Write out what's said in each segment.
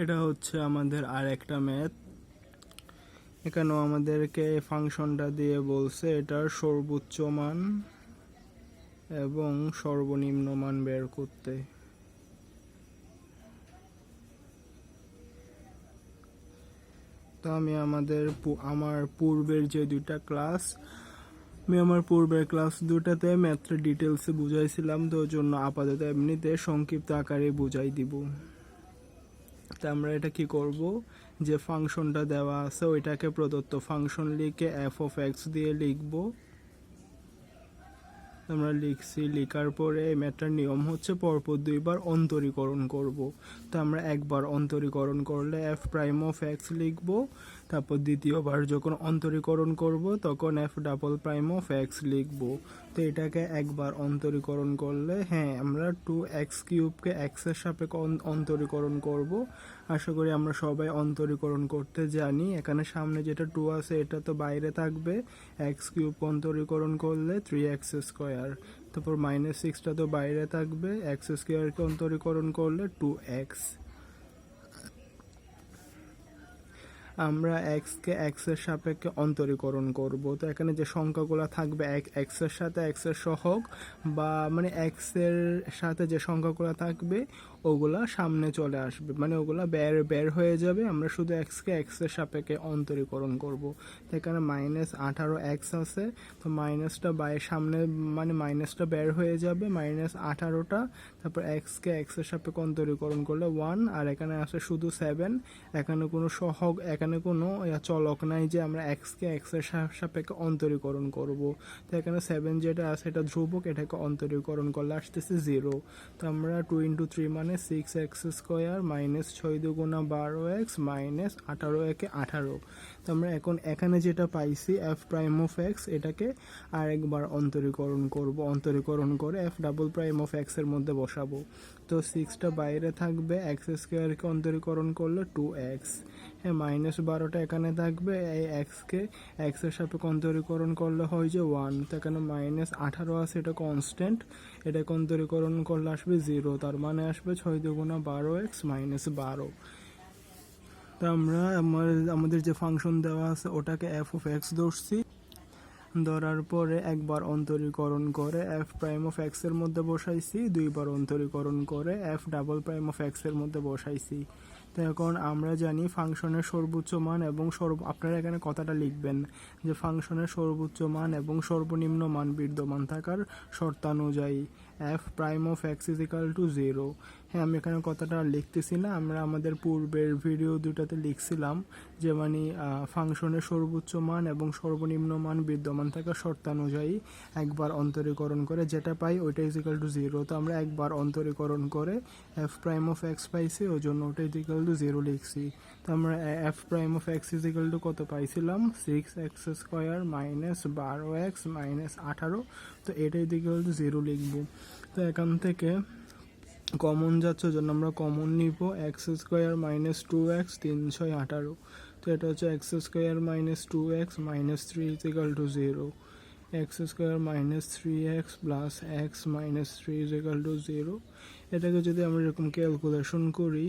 এটা হচ্ছে আমাদের আর একটা ম্যাথ। এখানেও আমাদেরকে ফাংশনটা দিয়ে বলছে, এটার সর্বোচ্চ মান এবং সর্বনিম্ন মান বের করতে। তো আমি আমাদের আমার পূর্বের যে দুইটা ক্লাস, আমি আমার পূর্বের ক্লাস দুটাতে ম্যাথের ডিটেলসে বুঝাইছিলাম, তো জন্য আপাতত এমনিতে সংক্ষিপ্ত আকারে বুঝাই দিব। তা আমরা এটা কি করব? যে ফাংশনটা দেওয়া আছে, ওইটাকে প্রদত্ত ফাংশন লিখে এফ অফ এক্স দিয়ে লিখব। আমরা লিখছি, লেখার পরে এই ম্যাথটার নিয়ম হচ্ছে পরপর দুইবার অন্তরীকরণ করব। তো আমরা একবার অন্তরীকরণ করলে এফ প্রাইম অফ এক্স লিখব, তারপর দ্বিতীয়বার যখন অন্তরীকরণ করব তখন f double prime of x লিখব। তো এটাকে একবার অন্তরীকরণ করলে হ্যাঁ আমরা টু এক্স কিউবকে এক্সের সাপেক্ষে অন- অন্তরীকরণ করব। আশা করি আমরা সবাই অন্তরীকরণ করতে জানি। এখানে সামনে যেটা টু আছে, এটা তো বাইরে থাকবে। এক্স কিউব অন্তরীকরণ করলে থ্রি এক্স স্কোয়ার তারপর মাইনাস সিক্সটা তো বাইরে থাকবে। এক্স স্কোয়ারকে অন্তরীকরণ করলে টু এক্স আমরা এক্সকে এক্সের সাপেক্ষে অন্তরীকরণ করব। তো এখানে যে সংখ্যাগুলো থাকবে এক্সের সাথে এক্সের সহগ বা মানে এক্সের সাথে যে সংখ্যাগুলো থাকবে, ওগুলা সামনে চলে আসবে। মানে ওগুলা বের বের হয়ে যাবে। আমরা শুধু এক্সকে এক্সের সাপেক্ষে অন্তরীকরণ করব। তো এখানে মাইনাস আঠারো এক্স আছে। তো মাইনাসটা বাই সামনে মানে মাইনাসটা বের হয়ে যাবে। মাইনাস আঠারোটা, তারপর এক্সের সাপেক্ষে অন্তরীকরণ করলে ওয়ান আর এখানে আছে শুধু সেভেন এখানে কোনো সহগ এখানে কোনো চলক নাই যে আমরা এক্সকে এক্সের সাপেক্ষে অন্তরীকরণ করব। তো এখানে সেভেন যেটা আছে এটা ধ্রুবক, এটাকে অন্তরীকরণ করলে আসতেছে জিরো তো আমরা টু ইন্টু থ্রি মানে সিক্স এক্স স্কোয়ার মাইনাস ছয় দুগুণা বারো এক্স মাইনাস আঠারো একে আঠারো। তো আমরা এখন এখানে যেটা পাইছি এফ প্রাইম অফ এক্স এটাকে আরেকবার অন্তরীকরণ করব, অন্তরীকরণ করে এফ ডাবল প্রাইম অফ এক্সের মধ্যে বসাবো। তো সিক্সটা বাইরে থাকবে এক্স স্কোয়ারকে অন্তরীকরণ করলে টু এক্স হ্যাঁ মাইনাস বারোটা এখানে থাকবে, এই এক্সকে এক্সের সাপেক্ষে অন্তরীকরণ করলে হয় যে ওয়ান তো এখানে মাইনাস আঠারো আছে, এটা কনস্ট্যান্ট এটাকে অন্তরীকরণ করলে আসবে জিরো তার মানে আসবে ছয় দুগুণা বারো এক্স মাইনাস বারো। তো আমরা আমার, আমাদের যে ফাংশন দেওয়া আছে, ওটাকে এফ অফ এক্স ধরছি। ধরার পরে একবার অন্তরীকরণ করে এফ প্রাইম অফ এক্সের মধ্যে বসাইছি, দুইবার অন্তরীকরণ করে এফ ডাবল প্রাইম অফ এক্সের মধ্যে বসাইছি। তো এখন আমরা জানি ফাংশনের সর্বোচ্চ মান এবং সর্ব, আপনারা এখানে কথাটা লিখবেন যে ফাংশনের সর্বোচ্চ মান এবং সর্বনিম্ন মান বিদ্যমান থাকার শর্তানুযায়ী। F prime of x is equal to zero হ্যাঁ আমি এখানে কথাটা লিখতেছি না। আমরা আমাদের পূর্বের ভিডিও দুটাতে লিখছিলাম যে মানে ফাংশনের সর্বোচ্চ মান এবং সর্বনিম্ন মান বিদ্যমান থাকা শর্তানুযায়ী একবার অন্তরীকরণ করে যেটা পাই ওইটা ইজ ইকাল টু জিরো তো আমরা একবার অন্তরীকরণ করে এফ প্রাইম অফ এক্স পাইছি, ওই জন্য ওটা ইজ ইকাল টু জিরো লিখছি। তো আমরা f prime of x is equal to কত পাইছিলাম? সিক্স এক্স স্কোয়ার মাইনাস বারো এক্স মাইনাস আঠারো। তো এটা ইজ ইকাল টু জিরো লিখব। তো এখান থেকে কমন যাচ্ছে জন্য আমরা কমন নিব। X square minus two x তিন ছয় আঠারো। তো এটা হচ্ছে x square minus two x minus three is equal to zero x square minus three x plus x minus three is equal to zero এটাকে যদি আমরা এরকম ক্যালকুলেশন করি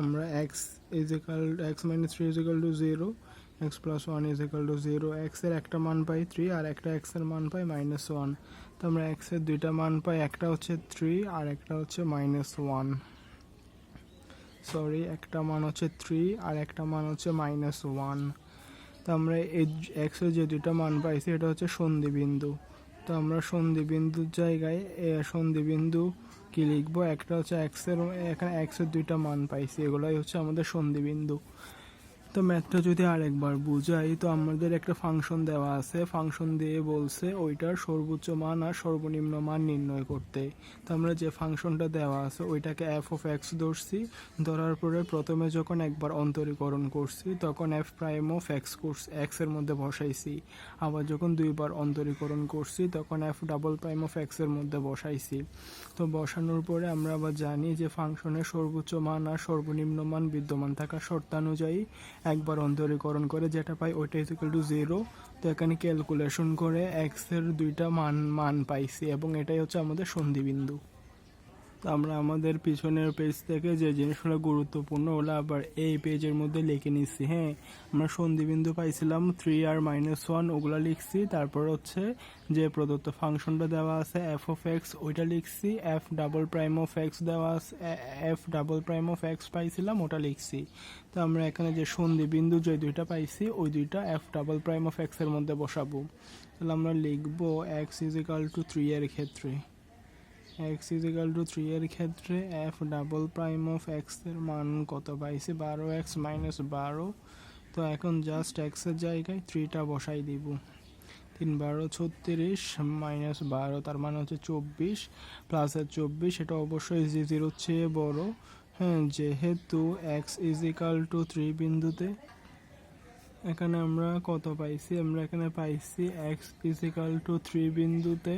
আমরা x is equal x minus three is equal to zero x plus one is equal to zero এক্সের একটা মান পাই three আর একটা এক্সের মান পাই মাইনাস ওয়ান তো আমরা এক্সের দুইটা মান পাই, একটা হচ্ছে থ্রি আর একটা হচ্ছে মাইনাস ওয়ান সরি একটা মান হচ্ছে থ্রি আর একটা মান হচ্ছে মাইনাস ওয়ান তো আমরা এই এক্সের যে দুইটা মান পাইছি, এটা হচ্ছে সন্ধি বিন্দু তো আমরা সন্ধি বিন্দুর জায়গায়, এ সন্ধি বিন্দু কি লিখব? একটা হচ্ছে এক্সের এখানে এক্সের দুইটা মান পাইছি। এগুলোই হচ্ছে আমাদের সন্ধি বিন্দু তো ম্যাথটা যদি আরেকবার বুঝাই, তো আমাদের একটা ফাংশন দেওয়া আছে। ফাংশন দিয়ে বলছে ওইটার সর্বোচ্চ মান আর সর্বনিম্ন মান নির্ণয় করতে। তো আমরা যে ফাংশনটা দেওয়া আছে, ওইটাকে এফ অফ এক্স ধরছি। ধরার পরে প্রথমে যখন একবার অন্তরীকরণ করছি, তখন F prime of x course এক্সের মধ্যে বসাইছি। আবার যখন দুইবার অন্তরীকরণ করছি, তখন এফ ডাবল প্রাইম অফ এক্সের মধ্যে বসাইছি। তো বসানোর পরে আমরা আবার জানি যে ফাংশনের সর্বোচ্চ মান আর সর্বনিম্ন মান বিদ্যমান থাকা শর্তানুযায়ী একবার অন্তরীকরণ করে যেটা পাই, ওইটা ইজ ইকুয়াল টু জিরো তো এখানে ক্যালকুলেশন করে এক্সের দুইটা মান মান পাইছি এবং এটাই হচ্ছে আমাদের সন্ধিবিন্দু। তো আমরা আমাদের পিছনের পেজ থেকে যে জিনিসগুলো গুরুত্বপূর্ণ ওগুলো আবার এই পেজের মধ্যে লিখে নিচ্ছি হ্যাঁ? আমরা সন্ধিবিন্দু পাইছিলাম থ্রি আর মাইনাস ওয়ান ওগুলো লিখছি। তারপর হচ্ছে যে প্রদত্ত ফাংশনটা দেওয়া আছে এফ অফ এক্স ওইটা লিখছি। F double prime of x দেওয়া আছে f double prime of x পাইছিলাম, ওটা লিখছি। তো আমরা এখানে যে সন্ধিবিন্দু যে দুইটা পাইছি, ওই দুইটা এফ ডাবল প্রাইম অফ এক্সের মধ্যে বসাবো। তাহলে আমরা লিখব এক্স ইজিক্যাল টু থ্রি এর ক্ষেত্রে। এক্স ইজিক্যাল টু থ্রি এর ক্ষেত্রে এফ ডাবল প্রাইম অফ এক্সের মান কত? পাইছি বারো এক্স মাইনাস বারো। তো এখন জাস্ট এক্সের জায়গায় থ্রিটা বসাই দিব। তিন বারো, ছত্রিশ মাইনাস বারো, তার মানে হচ্ছে চব্বিশ। প্লাসের চব্বিশ, এটা অবশ্যই জি জিরোর চেয়ে বড়। হ্যাঁ যেহেতু এক্স ইজিক্যাল টু থ্রি বিন্দুতে, এখানে আমরা কত পাইছি? আমরা এখানে পাইছি এক্স ইজিক্যাল টু থ্রি বিন্দুতে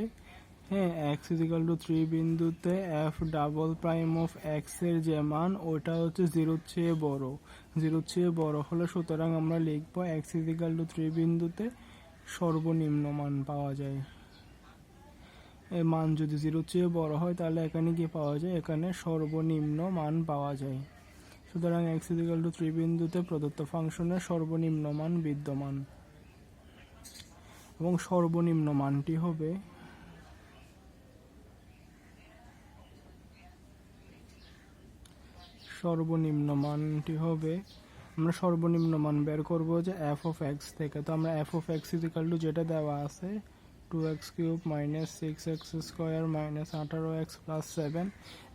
হ্যাঁ x is equal to three বিন্দুতে এফ ডাবল প্রাইম অফ এক্সের যে মান, ওটা হচ্ছে জিরোর চেয়ে বড়। জিরোর চেয়ে বড় হলে সুতরাং আমরা লিখব এক্স ইজিক্যাল টু থ্রি বিন্দুতে সর্বনিম্ন মান পাওয়া যায়। এই মান যদি জিরোর চেয়ে বড় হয়, তাহলে এখানে কি পাওয়া যায়? এখানে সর্বনিম্ন মান পাওয়া যায়। সুতরাং এক্স ইজিক্যাল টু থ্রি বিন্দুতে প্রদত্ত ফাংশনের সর্বনিম্ন মান বিদ্যমান। এবং সর্বনিম্ন মানটি হবে সর্বনিম্ন মানটি হবে। আমরা সর্বনিম্ন মান বের করব যে এফ অফ এক্স থেকে। তো আমরা f of x is equal to যেটা দেওয়া আছে two x cube minus six x square minus আঠারো এক্স প্লাস সেভেন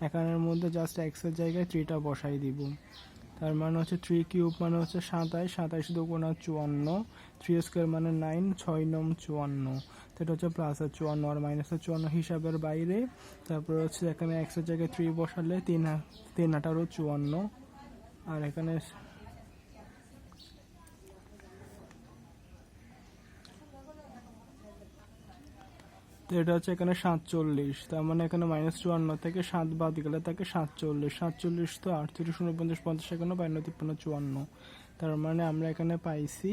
এখানের মধ্যে জাস্ট এক্সের জায়গায় থ্রিটা বসাই দিব। তার মানে হচ্ছে থ্রি কিউব মানে হচ্ছে সাতাইশ শুধু দুগুণা চুয়ান্ন। থ্রি স্কোয়ার মানে নাইন ছয় নম চুয়ান্ন। এটা হচ্ছে প্লাসের চুয়ান্ন আর মাইনাস আর চুয়ান্ন হিসাবের বাইরে। তারপর হচ্ছে এখানে এক্সের জায়গায় থ্রি বসালে তিন তিন আঠারো, চুয়ান্ন। আর এখানে এটা হচ্ছে এখানে সাতচল্লিশ, তার মানে এখানে মাইনাস চুয়ান্ন থেকে সাত বাদ গেলে থাকে সাতচল্লিশ সাতচল্লিশ তো আটত্রিশ উনপঞ্চাশ পঞ্চাশ একান্ন বান্ন তিপ্পান্ন, চুয়ান্ন। তার মানে আমরা এখানে পাইছি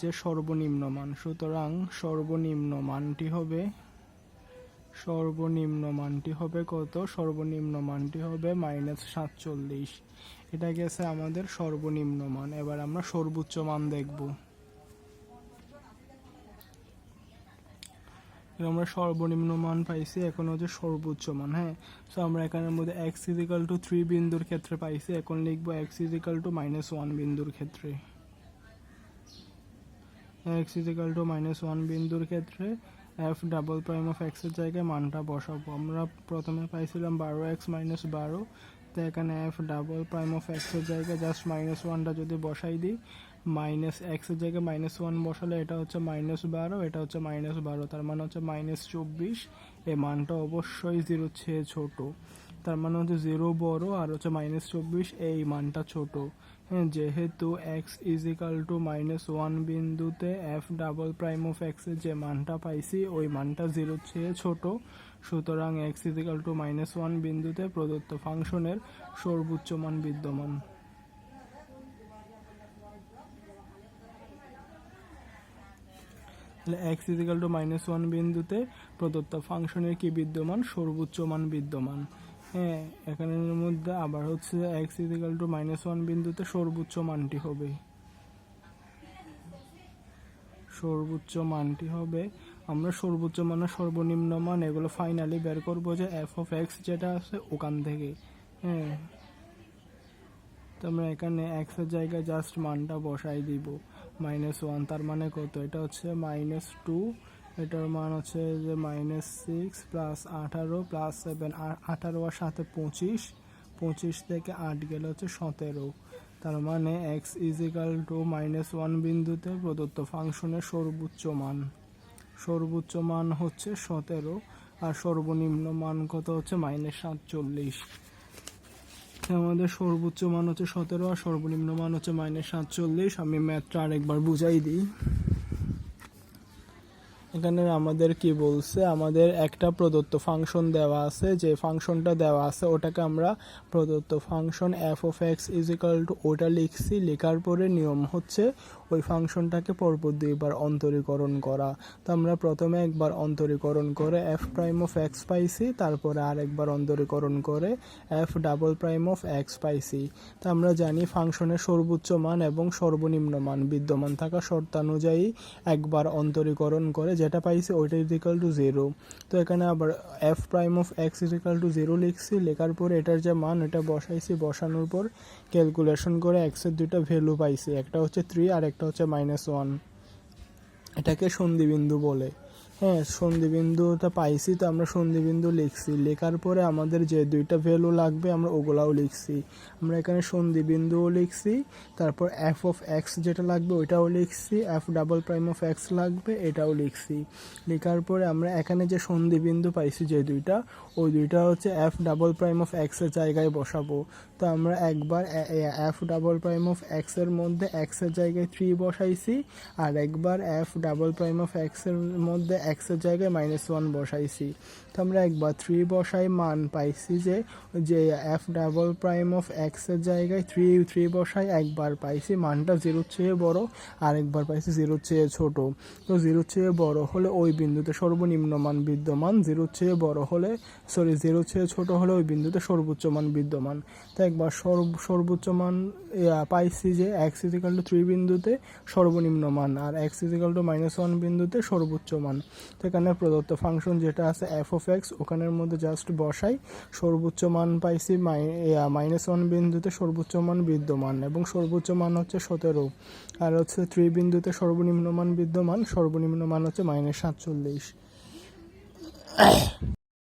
যে সর্বনিম্ন মান, সুতরাং সর্বনিম্ন মানটি হবে, সর্বনিম্ন মানটি হবে কত? সর্বনিম্ন মানটি হবে মাইনাস সাতচল্লিশ। এটা গেছে আমাদের সর্বনিম্ন মান, এবার আমরা সর্বোচ্চ মান দেখব। আমরা সর্বনিম্ন মান পাইছি, এখন হচ্ছে সর্বোচ্চ মান হ্যাঁ? সো আমরা এখানের মধ্যে এক্স ইজিক্যাল টু থ্রি বিন্দুর ক্ষেত্রে পাইছি, এখন লিখব x is equal to minus one বিন্দুর ক্ষেত্রে। X is equal to minus one বিন্দুর ক্ষেত্রে এফ ডাবল প্রাইম অফ এক্সের জায়গায় মানটা বসাবো। আমরা প্রথমে পাইছিলাম বারো এক্স মাইনাস বারো, তো এখানে এফ ডাবল প্রাইম অফ এক্সের জায়গায় জাস্ট মাইনাস ওয়ানটা যদি বসাই দিই মাইনাস এক্সের জায়গায় মাইনাস ওয়ান বসালে এটা হচ্ছে মাইনাস বারো, এটা হচ্ছে মাইনাস বারো, তার মানে হচ্ছে মাইনাস চব্বিশ। এই মানটা অবশ্যই জিরো চেয়ে ছোট। তার মানে হচ্ছে জিরো বড় আর হচ্ছে মাইনাস চব্বিশ, এই মানটা ছোট। হ্যাঁ যেহেতু x is equal to minus one বিন্দুতে এফ ডাবল প্রাইম অফ এক্সের যে মানটা পাইছি, ওই মানটা জিরো চেয়ে ছোট। সুতরাং x is equal to minus one বিন্দুতে প্রদত্ত ফাংশনের সর্বোচ্চ মান বিদ্যমান। তাহলে x is equal to minus one বিন্দুতে প্রদত্ত ফাংশনের কি বিদ্যমান? সর্বোচ্চ মান বিদ্যমান। হ্যাঁ এখানের মধ্যে আবার হচ্ছে x is equal to minus one বিন্দুতে সর্বোচ্চ মানটি হবে। সর্বোচ্চ মানটি হবে, আমরা সর্বোচ্চ মান আর সর্বনিম্ন মান এগুলো ফাইনালি বের করব যে এফ অফ এক্স যেটা আছে ওখান থেকে। হ্যাঁ তো আমরা এখানে এক্সের জায়গায় জাস্ট মানটা বসাই দিব। মাইনাস ওয়ান তার মানে কত? এটা হচ্ছে মাইনাস টু এটার মান হচ্ছে যে মাইনাস সিক্স প্লাস আঠারো প্লাস সেভেন আঠারো আর সাথে পঁচিশ পঁচিশ থেকে আট গেলে হচ্ছে সতেরো। তার মানে x is equal to minus one বিন্দুতে প্রদত্ত ফাংশনের সর্বোচ্চ মান। সর্বোচ্চ মান হচ্ছে সতেরো, আর সর্বনিম্ন মান কত? হচ্ছে মাইনাস সাতচল্লিশ। আমাদের সর্বোচ্চ মান হচ্ছে সতেরো আর সর্বনিম্ন মান হচ্ছে মাইনাস সাতচল্লিশ। আমি ম্যাথটা আরেকবার বুঝাই দিই। এখানে আমাদের কি বলছে? আমাদের একটা প্রদত্ত ফাংশন দেওয়া আছে। যে ফাংশনটা দেওয়া আছে, ওটাকে আমরা প্রদত্ত function f of x is equal to ওটা লিখছি। লেখার পরে নিয়ম হচ্ছে ওই ফাংশনটাকে পরপর দুইবার অন্তরীকরণ করা। তো আমরা প্রথমে একবার অন্তরীকরণ করে এফ প্রাইম অফ এক্স পাইছি, তারপরে আরেকবার অন্তরীকরণ করে f double prime of x পাইছি। তো আমরা জানি ফাংশনের সর্বোচ্চ মান এবং সর্বনিম্ন মান, বিদ্যমান থাকা শর্তানুযায়ী একবার অন্তরীকরণ করে যেটা পাইছি ওইটা ইজ ইকাল টু জিরো তো এখানে আবার f prime of x is equal to zero লিখছি, লেখার পরে এটার যে মান, এটা বসাইছি, বসানোর পর ক্যালকুলেশন করে এক্সের দুইটা ভ্যালু পাইছি। একটা হচ্ছে থ্রি আর একটা হচ্ছে মাইনাস ওয়ান এটাকে সন্ধিবিন্দু বলে। হ্যাঁ সন্ধিবিন্দুটা পাইছি তো আমরা সন্ধিবিন্দু লিখছি। লেখার পরে আমাদের যে দুইটা ভ্যালু লাগবে আমরা ওগুলাও লিখছি। আমরা এখানে সন্ধিবিন্দুও লিখছি, তারপর এফ অফ এক্স যেটা লাগবে ওইটাও লিখছি f double prime of x লাগবে এটাও লিখছি। লেখার পরে আমরা এখানে যে সন্ধিবিন্দু পাইছি যে দুইটা, ওই দুইটা হচ্ছে এফ ডাবল প্রাইম অফ এক্সের জায়গায় বসাবো। তো আমরা একবার এফ ডাবল প্রাইম অফ এক্সের মধ্যে এক্সের জায়গায় থ্রি বসাইছি, আর একবার এফ ডাবল প্রাইম অফ এক্সের মধ্যে এক্সের জায়গায় মাইনাস ওয়ান বসাইছি। তো আমরা একবার থ্রি বসাই মান পাইছি যে যে এফ ডাবল প্রাইম অফ এক্সের জায়গায় থ্রি থ্রি বসাই একবার পাইছি, মানটা জিরোর চেয়ে বড় আর একবার পাইছি জিরোর চেয়ে ছোট। তো জিরোর চেয়ে বড় হলে ওই বিন্দুতে সর্বনিম্ন মান বিদ্যমান, জিরোর চেয়ে বড় হলে সরি জিরোর চেয়ে ছোট হলে ওই বিন্দুতে সর্বোচ্চ মান বিদ্যমান। তো একবার সর্ব- সর্বোচ্চ মান পাইছি যে এক্স ইজিক্যাল টু থ্রি বিন্দুতে সর্বনিম্ন মান, আর x is equal to minus one বিন্দুতে সর্বোচ্চ মান। তো এখানে প্রদত্ত ফাংশন যেটা আছে এফ অফ এক্স ওখানের মধ্যে জাস্ট বসাই। সর্বোচ্চ মান পাইছি মাইনাস ওয়ান বিন্দুতে সর্বোচ্চ মান বিদ্যমান এবং সর্বোচ্চ মান হচ্ছে সতেরো। আর হচ্ছে থ্রি বিন্দুতে সর্বনিম্ন মান বিদ্যমান, সর্বনিম্ন মান হচ্ছে মাইনাস সাতচল্লিশ।